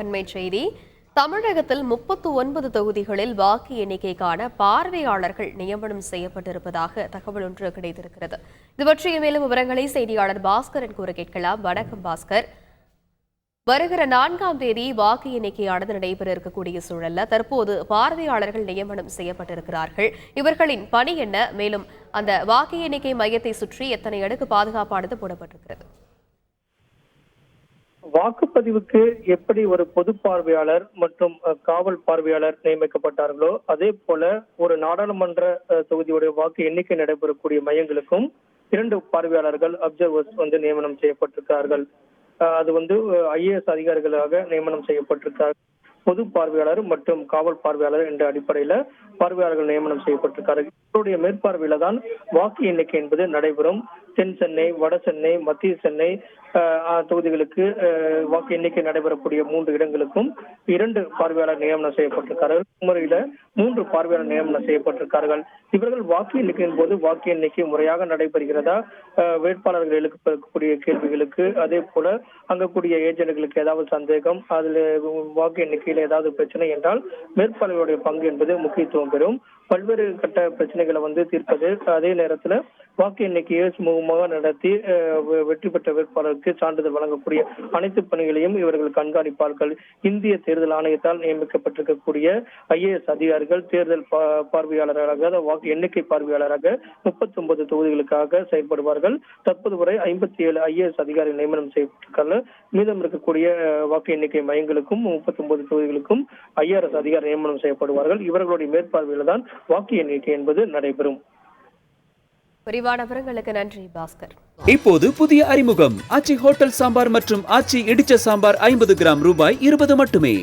அண்மைச் செய்தி. தமிழகத்தில் முப்பத்து ஒன்பது தொகுதிகளில் வாக்கு எண்ணிக்கைக்கான பார்வையாளர்கள் நியமனம் செய்யப்பட்டிருப்பதாக தகவல் ஒன்று கிடைத்திருக்கிறது. இது பற்றிய மேலும் விவரங்களை செய்தியாளர் பாஸ்கரன் கூற கேட்கலாம். வணக்கம் பாஸ்கர். வருகிற நான்காம் தேதி வாக்கு எண்ணிக்கையானது நடைபெற இருக்கக்கூடிய சூழல்ல தற்போது பார்வையாளர்கள் நியமனம் செய்யப்பட்டிருக்கிறார்கள். இவர்களின் பணி என்ன? மேலும் அந்த வாக்கு எண்ணிக்கை மையத்தை சுற்றி எத்தனை அடுக்கு பாதுகாப்பானது போடப்பட்டிருக்கிறது? வாக்குப்பதிவுக்கு எப்படி ஒரு பொது பார்வையாளர் மற்றும் காவல் பார்வையாளர் நியமிக்கப்பட்டார்களோ அதே போல ஒரு நாடாளுமன்ற தொகுதியுடைய வாக்கு எண்ணிக்கை நடைபெறக்கூடிய மையங்களுக்கும் இரண்டு பார்வையாளர்கள் அப்சர்வர்ஸ் வந்து நியமனம் செய்யப்பட்டிருக்கிறார்கள் அது வந்து ஐஏஎஸ் அதிகாரிகளாக நியமனம் செய்யப்பட்டிருக்கிறார்கள் பொது பார்வையாளர் மற்றும் காவல் பார்வையாளர் என்ற அடிப்படையில பார்வையாளர்கள் நியமனம் செய்யப்பட்டிருக்கார்கள் இவருடைய மேற்பார்வையில தான் வாக்கு எண்ணிக்கை என்பது நடைபெறும். தென் சென்னை வட சென்னை மத்திய சென்னை தொகுதிகளுக்கு வாக்கு எண்ணிக்கை நடைபெறக்கூடிய மூன்று இடங்களுக்கும் இரண்டு பார்வையாளர் நியமனம் செய்யப்பட்டிருக்கார்கள் முறையில மூன்று பார்வையாளர் நியமனம் செய்யப்பட்டிருக்கார்கள். இவர்கள் வாக்கு எண்ணிக்கையின் போது வாக்கு எண்ணிக்கை முறையாக நடைபெறுகிறதா அஹ், வேட்பாளர்கள் எழுப்பக்கூடிய கேள்விகளுக்கு அதே போல அங்க கூடிய ஏஜென்ட்களுக்கு ஏதாவது சந்தேகம் அதுல வாக்கு எண்ணிக்கையில் ஏதாவது பிரச்சனை என்றால் மேற்பார்வையுடைய பங்கு என்பது முக்கியத்துவம் பெறும். பல்வேறு கட்ட பிரச்சனைகளை வந்து தீர்ப்பது அதே நேரத்துல வாக்கு எண்ணிக்கையை சுமூகமாக நடத்தி வெற்றி பெற்ற வேட்பாளருக்கு சான்றிதழ் வழங்கக்கூடிய அனைத்து பணிகளையும் இவர்கள் கண்காணிப்பார்கள். இந்திய தேர்தல் ஆணையத்தால் நியமிக்கப்பட்டிருக்கக்கூடிய ஐஏஎஸ் அதிகாரிகள் தேர்தல் பார்வையாளராக வாக்கு எண்ணிக்கை பார்வையாளராக முப்பத்தி ஒன்பது தொகுதிகளுக்காக செயல்படுவார்கள். தற்போது வரை ஐம்பத்தி ஏழு ஐஏஎஸ் அதிகாரிகள் நியமனம் செய்யப்பட்டிருக்காங்க மீதம் இருக்கக்கூடிய வாக்கு எண்ணிக்கை மையங்களுக்கும் முப்பத்தி ஒன்பது தொகுதிகளுக்கும் ஐஆர்எஸ் அதிகாரி நியமனம் செய்யப்படுவார்கள். இவர்களுடைய மேற்பார்வையில் தான் வாக்கு எண்ணிக்கை என்பது நடைபெறும். விரிவான விவரங்களுக்கு நன்றி பாஸ்கர். இப்போது புதிய அறிமுகம். ஆச்சி ஹோட்டல் சாம்பார் மற்றும் ஆச்சி இடிச்ச சாம்பார் ஐம்பது கிராம் ரூபாய் இருபது மட்டுமே.